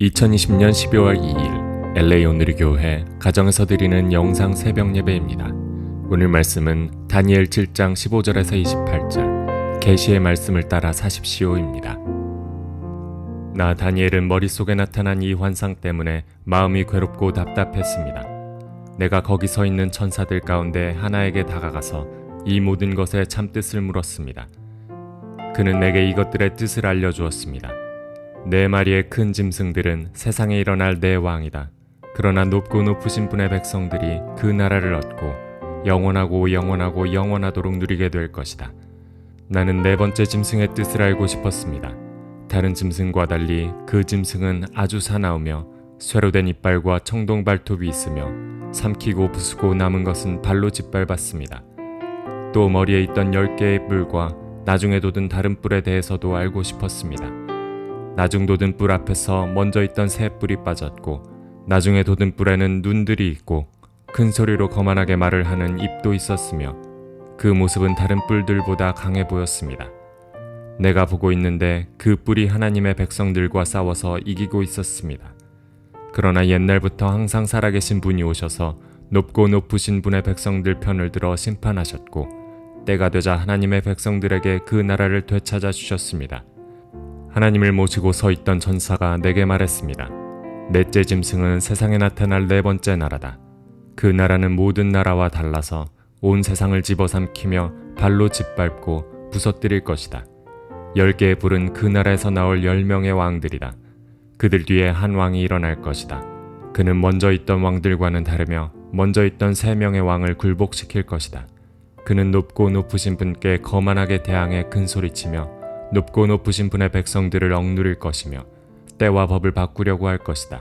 2020년 12월 2일 LA 오늘의 교회 가정에서 드리는 영상 새벽 예배입니다. 오늘 말씀은 다니엘 7장 15절에서 28절 계시의 말씀을 따라 사십시오입니다. 나 다니엘은 머릿속에 나타난 이 환상 때문에 마음이 괴롭고 답답했습니다. 내가 거기 서 있는 천사들 가운데 하나에게 다가가서 이 모든 것의 참뜻을 물었습니다. 그는 내게 이것들의 뜻을 알려주었습니다. 네 마리의 큰 짐승들은 세상에 일어날 내 왕이다. 그러나 높고 높으신 분의 백성들이 그 나라를 얻고 영원하고 영원하고 영원하도록 누리게 될 것이다. 나는 네 번째 짐승의 뜻을 알고 싶었습니다. 다른 짐승과 달리 그 짐승은 아주 사나우며 쇠로 된 이빨과 청동 발톱이 있으며 삼키고 부수고 남은 것은 발로 짓밟았습니다. 또 머리에 있던 열 개의 뿔과 나중에 돋은 다른 뿔에 대해서도 알고 싶었습니다. 나중 돋은 뿔 앞에서 먼저 있던 새 뿔이 빠졌고 나중에 돋은 뿔에는 눈들이 있고 큰 소리로 거만하게 말을 하는 입도 있었으며 그 모습은 다른 뿔들보다 강해 보였습니다. 내가 보고 있는데 그 뿔이 하나님의 백성들과 싸워서 이기고 있었습니다. 그러나 옛날부터 항상 살아계신 분이 오셔서 높고 높으신 분의 백성들 편을 들어 심판하셨고 때가 되자 하나님의 백성들에게 그 나라를 되찾아 주셨습니다. 하나님을 모시고 서 있던 전사가 내게 말했습니다. 넷째 짐승은 세상에 나타날 네 번째 나라다. 그 나라는 모든 나라와 달라서 온 세상을 집어삼키며 발로 짓밟고 부서뜨릴 것이다. 열 개의 불은 그 나라에서 나올 열 명의 왕들이다. 그들 뒤에 한 왕이 일어날 것이다. 그는 먼저 있던 왕들과는 다르며 먼저 있던 세 명의 왕을 굴복시킬 것이다. 그는 높고 높으신 분께 거만하게 대항해 큰 소리치며 높고 높으신 분의 백성들을 억누릴 것이며 때와 법을 바꾸려고 할 것이다.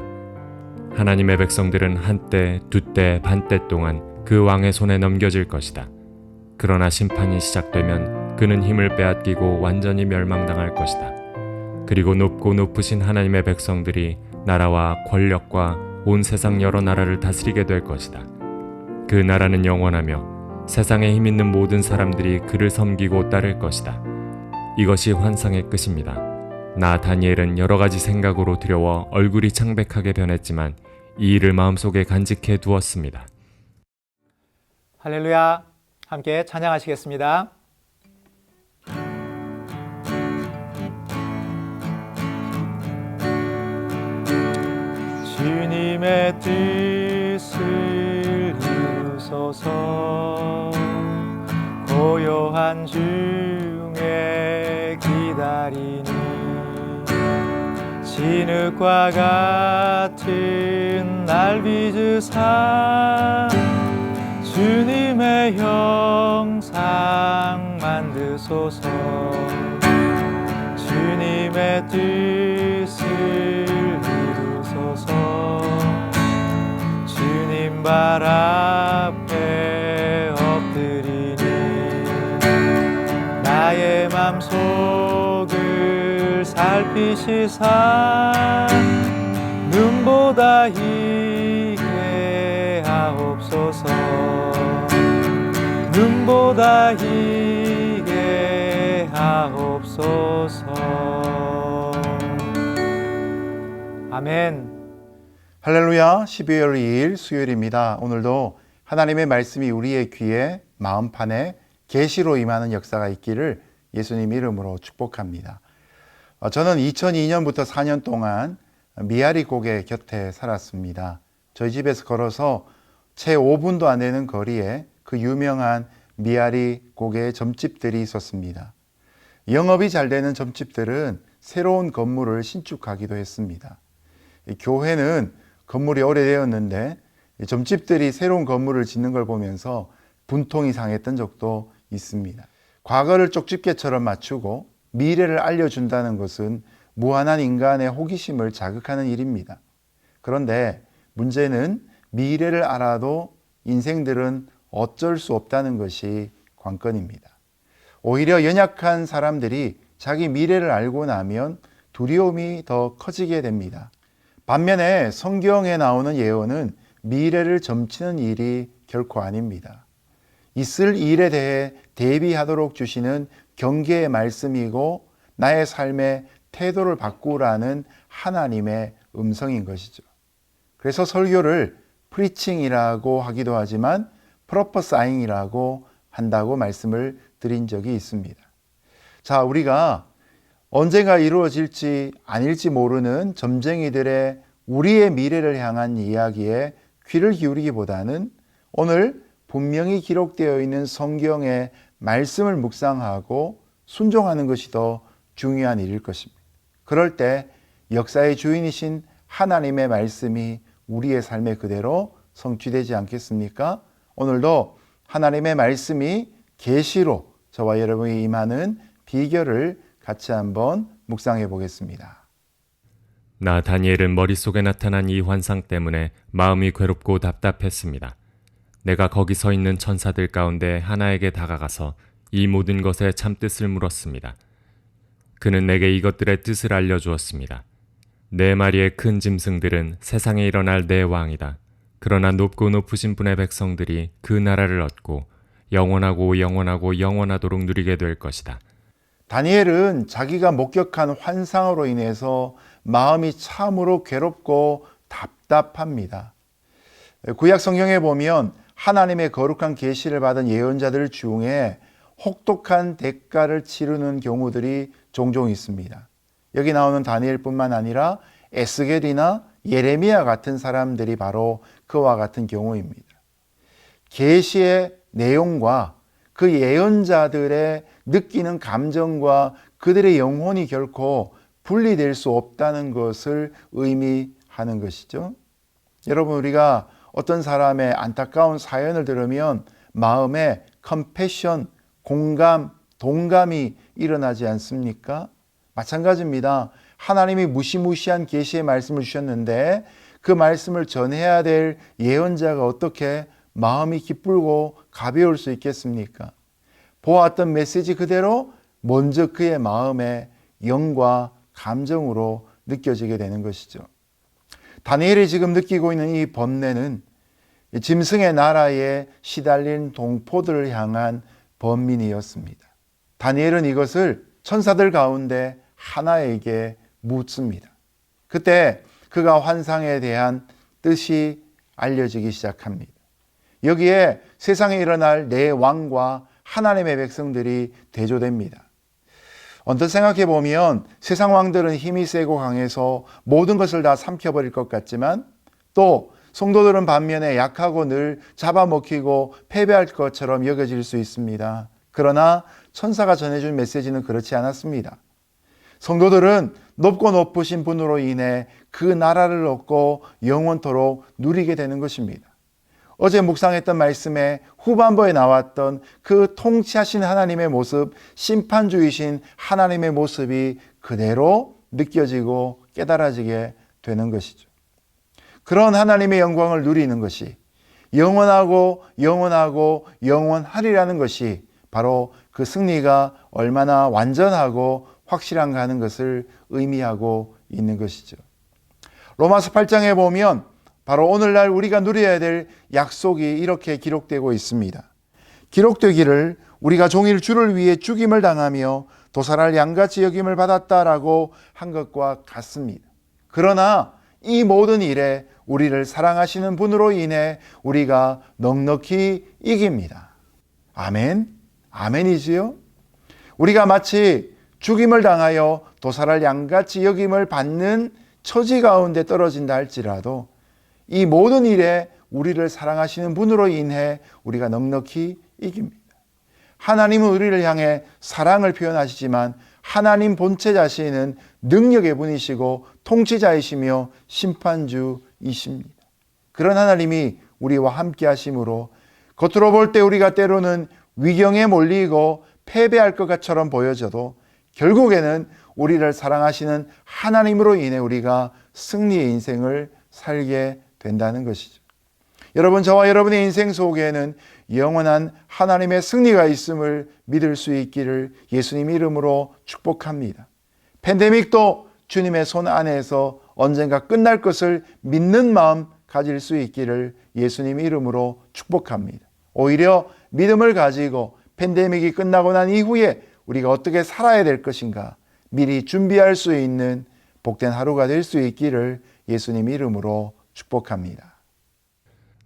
하나님의 백성들은 한때, 두때, 반때 동안 그 왕의 손에 넘겨질 것이다. 그러나 심판이 시작되면 그는 힘을 빼앗기고 완전히 멸망당할 것이다. 그리고 높고 높으신 하나님의 백성들이 나라와 권력과 온 세상 여러 나라를 다스리게 될 것이다. 그 나라는 영원하며 세상에 힘 있는 모든 사람들이 그를 섬기고 따를 것이다. 이것이 환상의 끝입니다. 나 다니엘은 여러 가지 생각으로 두려워 얼굴이 창백하게 변했지만 이 일을 마음속에 간직해 두었습니다. 할렐루야. 함께 찬양하시겠습니다. 주님의 뜻을 이루소서 고요한 중에 기다리니 진흙과 같은 날 빚으사 주님의 형상 만드소서. 주님의 뜻을 이루소서. 주님 발앞 맘속을 살피시사 눈보다 희게 하옵소서 눈보다 희게 하옵소서 아멘 할렐루야 12월 2일 수요일입니다. 오늘도 하나님의 말씀이 우리의 귀에 마음판에 계시로 임하는 역사가 있기를 예수님 이름으로 축복합니다. 어, 저는 2002년부터 4년 동안 미아리 고개 곁에 살았습니다. 저희 집에서 걸어서 채 5분도 안 되는 거리에 그 유명한 미아리 고개 점집들이 있었습니다. 영업이 잘 되는 점집들은 새로운 건물을 신축하기도 했습니다. 이 교회는 건물이 오래되었는데 이 점집들이 새로운 건물을 짓는 걸 보면서 분통이 상했던 적도 있습니다. 과거를 쪽집게처럼 맞추고 미래를 알려준다는 것은 무한한 인간의 호기심을 자극하는 일입니다. 그런데 문제는 미래를 알아도 인생들은 어쩔 수 없다는 것이 관건입니다. 오히려 연약한 사람들이 자기 미래를 알고 나면 두려움이 더 커지게 됩니다. 반면에 성경에 나오는 예언은 미래를 점치는 일이 결코 아닙니다. 있을 일에 대해 대비하도록 주시는 경계의 말씀이고 나의 삶의 태도를 바꾸라는 하나님의 음성인 것이죠. 그래서 설교를 프리칭이라고 하기도 하지만 프로퍼사잉이라고 한다고 말씀을 드린 적이 있습니다. 자, 우리가 언젠가 이루어질지 아닐지 모르는 점쟁이들의 우리의 미래를 향한 이야기에 귀를 기울이기보다는 오늘 분명히 기록되어 있는 성경의 말씀을 묵상하고 순종하는 것이 더 중요한 일일 것입니다. 그럴 때 역사의 주인이신 하나님의 말씀이 우리의 삶에 그대로 성취되지 않겠습니까? 오늘도 하나님의 말씀이 계시로 저와 여러분이 임하는 비결을 같이 한번 묵상해 보겠습니다. 나 다니엘은 머릿속에 나타난 이 환상 때문에 마음이 괴롭고 답답했습니다. 내가 거기 서 있는 천사들 가운데 하나에게 다가가서 이 모든 것의 참뜻을 물었습니다. 그는 내게 이것들의 뜻을 알려주었습니다. 네 마리의 큰 짐승들은 세상에 일어날 내 왕이다. 그러나 높고 높으신 분의 백성들이 그 나라를 얻고 영원하고 영원하고 영원하도록 누리게 될 것이다. 다니엘은 자기가 목격한 환상으로 인해서 마음이 참으로 괴롭고 답답합니다. 구약 성경에 보면 하나님의 거룩한 계시를 받은 예언자들 중에 혹독한 대가를 치르는 경우들이 종종 있습니다. 여기 나오는 다니엘뿐만 아니라 에스겔이나 예레미야 같은 사람들이 바로 그와 같은 경우입니다. 계시의 내용과 그 예언자들의 느끼는 감정과 그들의 영혼이 결코 분리될 수 없다는 것을 의미하는 것이죠. 여러분 우리가 어떤 사람의 안타까운 사연을 들으면 마음에 컴패션, 공감, 동감이 일어나지 않습니까? 마찬가지입니다. 하나님이 무시무시한 계시의 말씀을 주셨는데 그 말씀을 전해야 될 예언자가 어떻게 마음이 기쁘고 가벼울 수 있겠습니까? 보았던 메시지 그대로 먼저 그의 마음에 영과 감정으로 느껴지게 되는 것이죠. 다니엘이 지금 느끼고 있는 이 번뇌는 짐승의 나라에 시달린 동포들을 향한 번민이었습니다. 다니엘은 이것을 천사들 가운데 하나에게 묻습니다. 그때 그가 환상에 대한 뜻이 알려지기 시작합니다. 여기에 세상에 일어날 내 왕과 하나님의 백성들이 대조됩니다. 언뜻 생각해 보면 세상 왕들은 힘이 세고 강해서 모든 것을 다 삼켜버릴 것 같지만 또 성도들은 반면에 약하고 늘 잡아먹히고 패배할 것처럼 여겨질 수 있습니다. 그러나 천사가 전해준 메시지는 그렇지 않았습니다. 성도들은 높고 높으신 분으로 인해 그 나라를 얻고 영원토록 누리게 되는 것입니다. 어제 묵상했던 말씀에 후반부에 나왔던 그 통치하신 하나님의 모습, 심판주이신 하나님의 모습이 그대로 느껴지고 깨달아지게 되는 것이죠. 그런 하나님의 영광을 누리는 것이 영원하고 영원하고 영원하리라는 것이 바로 그 승리가 얼마나 완전하고 확실한가 하는 것을 의미하고 있는 것이죠. 로마서 8장에 보면 바로 오늘날 우리가 누려야 될 약속이 이렇게 기록되고 있습니다. 기록되기를 우리가 종일 주를 위해 죽임을 당하며 도살할 양같이 여김을 받았다라고 한 것과 같습니다. 그러나 이 모든 일에 우리를 사랑하시는 분으로 인해 우리가 넉넉히 이깁니다. 아멘. 아멘이지요. 우리가 마치 죽임을 당하여 도살할 양같이 여김을 받는 처지 가운데 떨어진다 할지라도 이 모든 일에 우리를 사랑하시는 분으로 인해 우리가 넉넉히 이깁니다. 하나님은 우리를 향해 사랑을 표현하시지만 하나님 본체 자신은 능력의 분이시고 통치자이시며 심판주이십니다. 그런 하나님이 우리와 함께 하심으로 겉으로 볼 때 우리가 때로는 위경에 몰리고 패배할 것처럼 보여져도 결국에는 우리를 사랑하시는 하나님으로 인해 우리가 승리의 인생을 살게 된다는 것이죠. 여러분, 저와 여러분의 인생 속에는 영원한 하나님의 승리가 있음을 믿을 수 있기를 예수님 이름으로 축복합니다. 팬데믹도 주님의 손 안에서 언젠가 끝날 것을 믿는 마음 가질 수 있기를 예수님 이름으로 축복합니다. 오히려 믿음을 가지고 팬데믹이 끝나고 난 이후에 우리가 어떻게 살아야 될 것인가 미리 준비할 수 있는 복된 하루가 될 수 있기를 예수님 이름으로 축복합니다.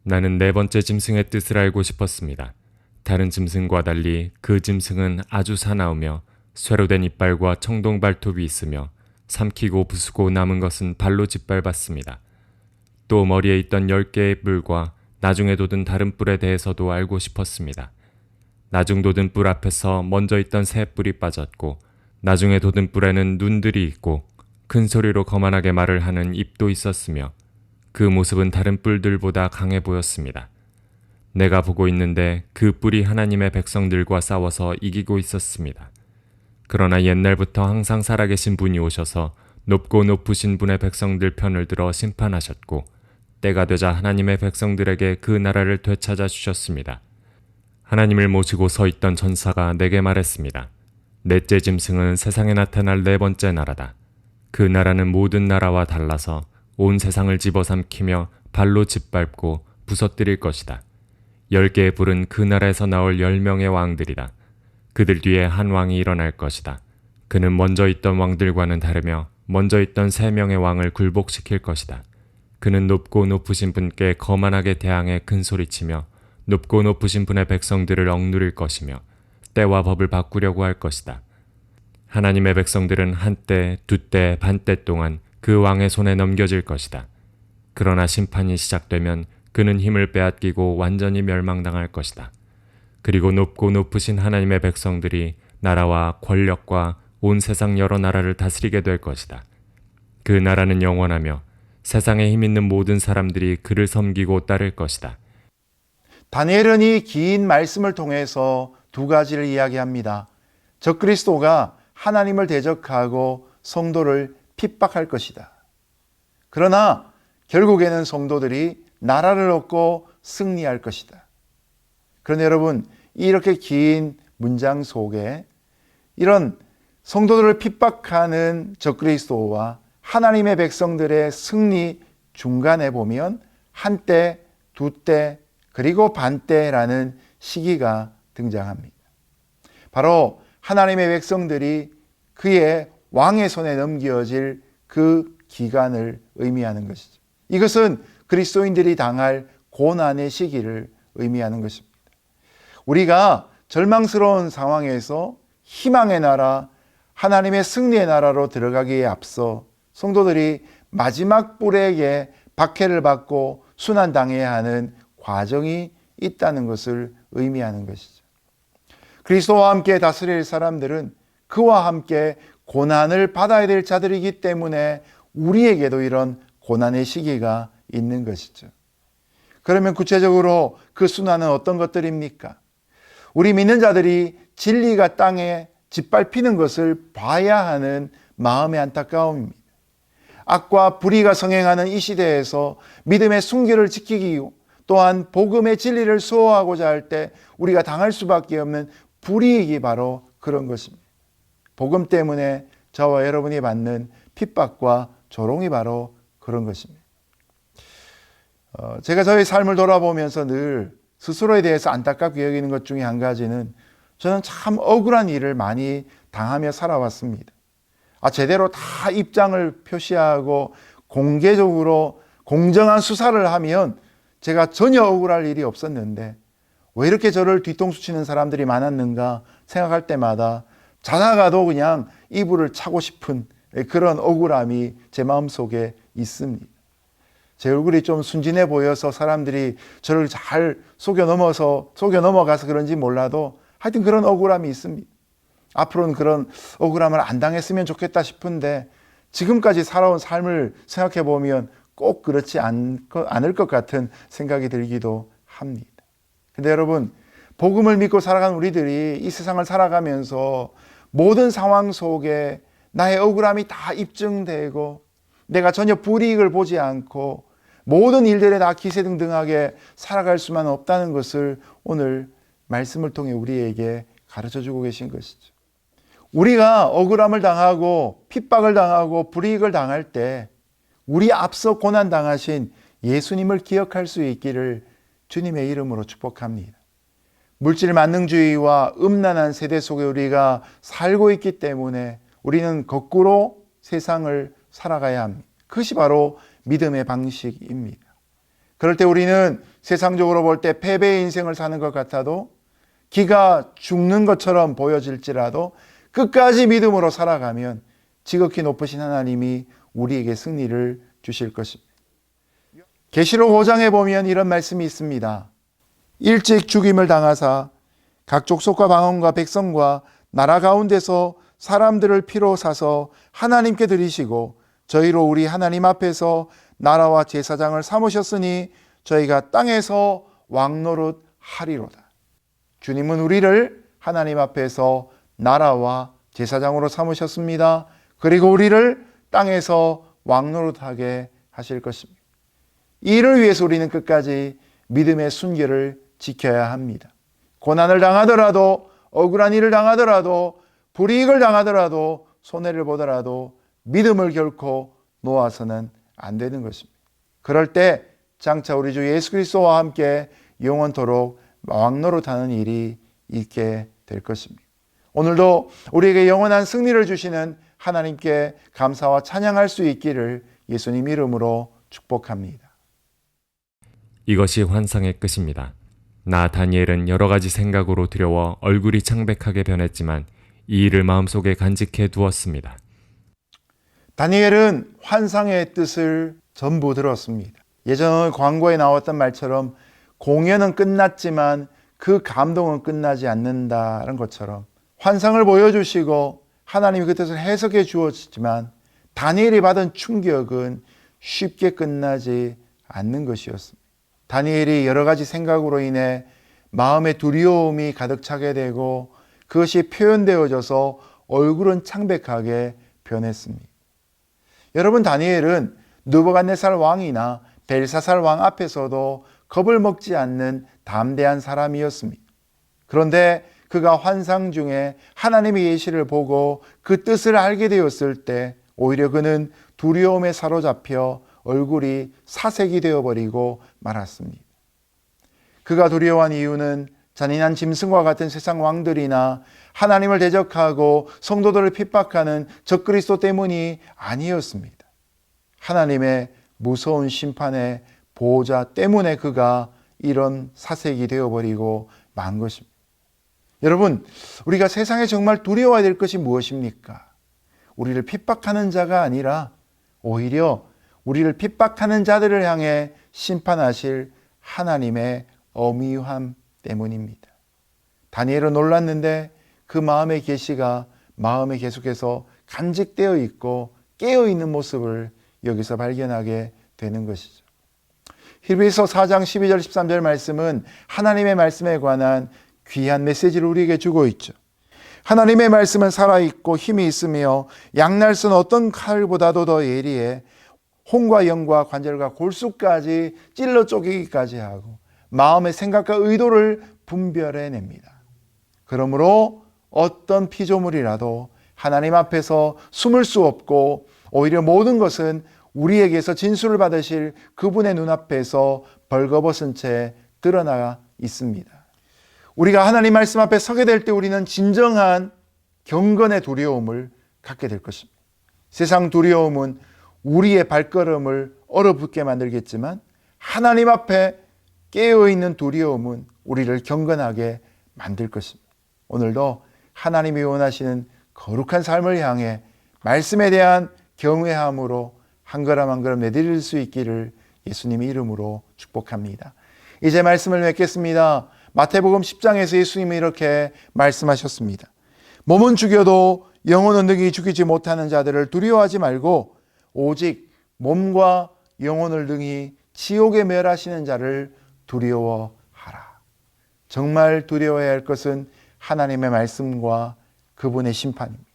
나는 네 번째 짐승의 뜻을 알고 싶었습니다. 다른 짐승과 달리 그 짐승은 아주 사나우며 쇠로 된 이빨과 청동 발톱이 있으며 삼키고 부수고 남은 것은 발로 짓밟았습니다. 또 머리에 있던 열 개의 뿔과 나중에 돋은 다른 뿔에 대해서도 알고 싶었습니다. 나중 돋은 뿔 앞에서 먼저 있던 새 뿔이 빠졌고 나중에 돋은 뿔에는 눈들이 있고 큰 소리로 거만하게 말을 하는 입도 있었으며 그 모습은 다른 뿔들보다 강해 보였습니다. 내가 보고 있는데 그 뿔이 하나님의 백성들과 싸워서 이기고 있었습니다. 그러나 옛날부터 항상 살아계신 분이 오셔서 높고 높으신 분의 백성들 편을 들어 심판하셨고 때가 되자 하나님의 백성들에게 그 나라를 되찾아 주셨습니다. 하나님을 모시고 서 있던 전사가 내게 말했습니다. 넷째 짐승은 세상에 나타날 네 번째 나라다. 그 나라는 모든 나라와 달라서 온 세상을 집어삼키며 발로 짓밟고 부서뜨릴 것이다. 열 개의 불은 그 나라에서 나올 열 명의 왕들이다. 그들 뒤에 한 왕이 일어날 것이다. 그는 먼저 있던 왕들과는 다르며 먼저 있던 세 명의 왕을 굴복시킬 것이다. 그는 높고 높으신 분께 거만하게 대항해 큰 소리치며 높고 높으신 분의 백성들을 억누를 것이며 때와 법을 바꾸려고 할 것이다. 하나님의 백성들은 한때, 두때, 반때 동안 그 왕의 손에 넘겨질 것이다. 그러나 심판이 시작되면 그는 힘을 빼앗기고 완전히 멸망당할 것이다. 그리고 높고 높으신 하나님의 백성들이 나라와 권력과 온 세상 여러 나라를 다스리게 될 것이다. 그 나라는 영원하며 세상에 힘 있는 모든 사람들이 그를 섬기고 따를 것이다. 다니엘은 이 긴 말씀을 통해서 두 가지를 이야기합니다. 적그리스도가 하나님을 대적하고 성도를 핍박할 것이다. 그러나 결국에는 성도들이 나라를 얻고 승리할 것이다. 그런데 여러분, 이렇게 긴 문장 속에 이런 성도들을 핍박하는 적그리스도와 하나님의 백성들의 승리 중간에 보면 한때, 두때, 그리고 반때라는 시기가 등장합니다. 바로 하나님의 백성들이 그의 왕의 손에 넘겨질 그 기간을 의미하는 것이죠. 이것은 그리스도인들이 당할 고난의 시기를 의미하는 것입니다. 우리가 절망스러운 상황에서 희망의 나라, 하나님의 승리의 나라로 들어가기에 앞서 성도들이 마지막 뿔에게 박해를 받고 순환당해야 하는 과정이 있다는 것을 의미하는 것이죠. 그리스도와 함께 다스릴 사람들은 그와 함께 고난을 받아야 될 자들이기 때문에 우리에게도 이런 고난의 시기가 있는 것이죠. 그러면 구체적으로 그 순환은 어떤 것들입니까? 우리 믿는 자들이 진리가 땅에 짓밟히는 것을 봐야 하는 마음의 안타까움입니다. 악과 불의가 성행하는 이 시대에서 믿음의 순결을 지키기 또한 복음의 진리를 수호하고자 할 때 우리가 당할 수밖에 없는 불이익이 바로 그런 것입니다. 복음 때문에 저와 여러분이 받는 핍박과 조롱이 바로 그런 것입니다. 어, 제가 저의 삶을 돌아보면서 늘 스스로에 대해서 안타깝게 여기는 것 중에 한 가지는 저는 참 억울한 일을 많이 당하며 살아왔습니다. 아, 제대로 다 입장을 표시하고 공개적으로 공정한 수사를 하면 제가 전혀 억울할 일이 없었는데 왜 이렇게 저를 뒤통수 치는 사람들이 많았는가 생각할 때마다 자다가도 그냥 이불을 차고 싶은 그런 억울함이 제 마음속에 있습니다. 제 얼굴이 좀 순진해 보여서 사람들이 저를 잘 속여 넘어서 속여 넘어가서 그런지 몰라도 하여튼 그런 억울함이 있습니다. 앞으로는 그런 억울함을 안 당했으면 좋겠다 싶은데 지금까지 살아온 삶을 생각해 보면 꼭 그렇지 않, 않을 것 같은 생각이 들기도 합니다. 근데 여러분, 복음을 믿고 살아가는 우리들이 이 세상을 살아가면서 모든 상황 속에 나의 억울함이 다 입증되고 내가 전혀 불이익을 보지 않고 모든 일들에 다 기세등등하게 살아갈 수만 없다는 것을 오늘 말씀을 통해 우리에게 가르쳐 주고 계신 것이죠. 우리가 억울함을 당하고 핍박을 당하고 불이익을 당할 때 우리 앞서 고난 당하신 예수님을 기억할 수 있기를 주님의 이름으로 축복합니다. 물질 만능주의와 음란한 세대 속에 우리가 살고 있기 때문에 우리는 거꾸로 세상을 살아가야 합니다. 그것이 바로 믿음의 방식입니다. 그럴 때 우리는 세상적으로 볼 때 패배의 인생을 사는 것 같아도 기가 죽는 것처럼 보여질지라도 끝까지 믿음으로 살아가면 지극히 높으신 하나님이 우리에게 승리를 주실 것입니다. 계시록 5장에 보면 이런 말씀이 있습니다. 일찍 죽임을 당하사 각 족속과 방언과 백성과 나라 가운데서 사람들을 피로 사서 하나님께 드리시고 저희로 우리 하나님 앞에서 나라와 제사장을 삼으셨으니 저희가 땅에서 왕노릇 하리로다. 주님은 우리를 하나님 앞에서 나라와 제사장으로 삼으셨습니다. 그리고 우리를 땅에서 왕노릇하게 하실 것입니다. 이를 위해서 우리는 끝까지 믿음의 순결을 지켜야 합니다. 고난을 당하더라도 억울한 일을 당하더라도 불이익을 당하더라도 손해를 보더라도 믿음을 결코 놓아서는 안 되는 것입니다. 그럴 때 장차 우리 주 예수 그리스도와 함께 영원토록 왕노릇하는 일이 있게 될 것입니다. 오늘도 우리에게 영원한 승리를 주시는 하나님께 감사와 찬양할 수 있기를 예수님 이름으로 축복합니다. 이것이 환상의 끝입니다. 나 다니엘은 여러 가지 생각으로 두려워 얼굴이 창백하게 변했지만 이 일을 마음속에 간직해 두었습니다. 다니엘은 환상의 뜻을 전부 들었습니다. 예전 광고에 나왔던 말처럼 공연은 끝났지만 그 감동은 끝나지 않는다는 것처럼 환상을 보여주시고 하나님이 그 뜻을 해석해 주었지만 다니엘이 받은 충격은 쉽게 끝나지 않는 것이었습니다. 다니엘이 여러 가지 생각으로 인해 마음의 두려움이 가득 차게 되고 그것이 표현되어져서 얼굴은 창백하게 변했습니다. 여러분 다니엘은 느부갓네살 왕이나 벨사살 왕 앞에서도 겁을 먹지 않는 담대한 사람이었습니다. 그런데 그가 환상 중에 하나님의 예시를 보고 그 뜻을 알게 되었을 때 오히려 그는 두려움에 사로잡혀 얼굴이 사색이 되어버리고 말았습니다. 그가 두려워한 이유는 잔인한 짐승과 같은 세상 왕들이나 하나님을 대적하고 성도들을 핍박하는 적그리스도 때문이 아니었습니다. 하나님의 무서운 심판의 보호자 때문에 그가 이런 사색이 되어버리고 만 것입니다. 여러분, 우리가 세상에 정말 두려워야 될 것이 무엇입니까? 우리를 핍박하는 자가 아니라 오히려 우리를 핍박하는 자들을 향해 심판하실 하나님의 어미함 때문입니다. 다니엘은 놀랐는데 그 마음의 계시가 마음에 계속해서 간직되어 있고 깨어 있는 모습을 여기서 발견하게 되는 것이죠. 히브리서 4장 12절 13절 말씀은 하나님의 말씀에 관한 귀한 메시지를 우리에게 주고 있죠. 하나님의 말씀은 살아있고 힘이 있으며 양날선 어떤 칼보다도 더 예리해 홍과 영과 관절과 골수까지 찔러 쪼개기까지 하고 마음의 생각과 의도를 분별해냅니다. 그러므로 어떤 피조물이라도 하나님 앞에서 숨을 수 없고 오히려 모든 것은 우리에게서 진술을 받으실 그분의 눈앞에서 벌거벗은 채 드러나 있습니다. 우리가 하나님 말씀 앞에 서게 될 때 우리는 진정한 경건의 두려움을 갖게 될 것입니다. 세상 두려움은 우리의 발걸음을 얼어붙게 만들겠지만 하나님 앞에 깨어 있는 두려움은 우리를 경건하게 만들 것입니다. 오늘도 하나님이 원하시는 거룩한 삶을 향해 말씀에 대한 경외함으로 한 걸음 한 걸음 내드릴 수 있기를 예수님의 이름으로 축복합니다. 이제 말씀을 맺겠습니다. 마태복음 10장에서 예수님이 이렇게 말씀하셨습니다. 몸은 죽여도 영혼은 능히 죽이지 못하는 자들을 두려워하지 말고 오직 몸과 영혼을 능히 지옥에 멸하시는 자를 두려워하라. 정말 두려워해야 할 것은 하나님의 말씀과 그분의 심판입니다.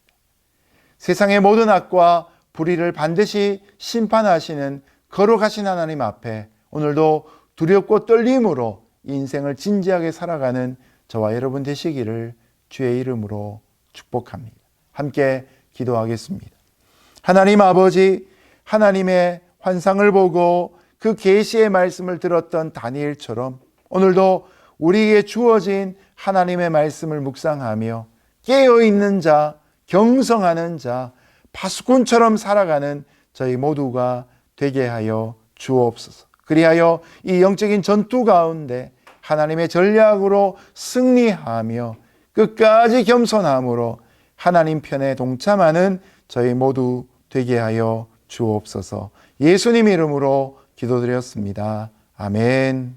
세상의 모든 악과 불의를 반드시 심판하시는 거룩하신 하나님 앞에 오늘도 두렵고 떨림으로 인생을 진지하게 살아가는 저와 여러분 되시기를 주의 이름으로 축복합니다. 함께 기도하겠습니다. 하나님 아버지, 하나님의 환상을 보고 그 계시의 말씀을 들었던 다니엘처럼 오늘도 우리에게 주어진 하나님의 말씀을 묵상하며 깨어 있는 자, 경성하는 자, 파수꾼처럼 살아가는 저희 모두가 되게 하여 주옵소서. 그리하여 이 영적인 전투 가운데 하나님의 전략으로 승리하며 끝까지 겸손함으로 하나님 편에 동참하는 저희 모두 되게 하여 주옵소서. 예수님 이름으로 기도드렸습니다. 아멘.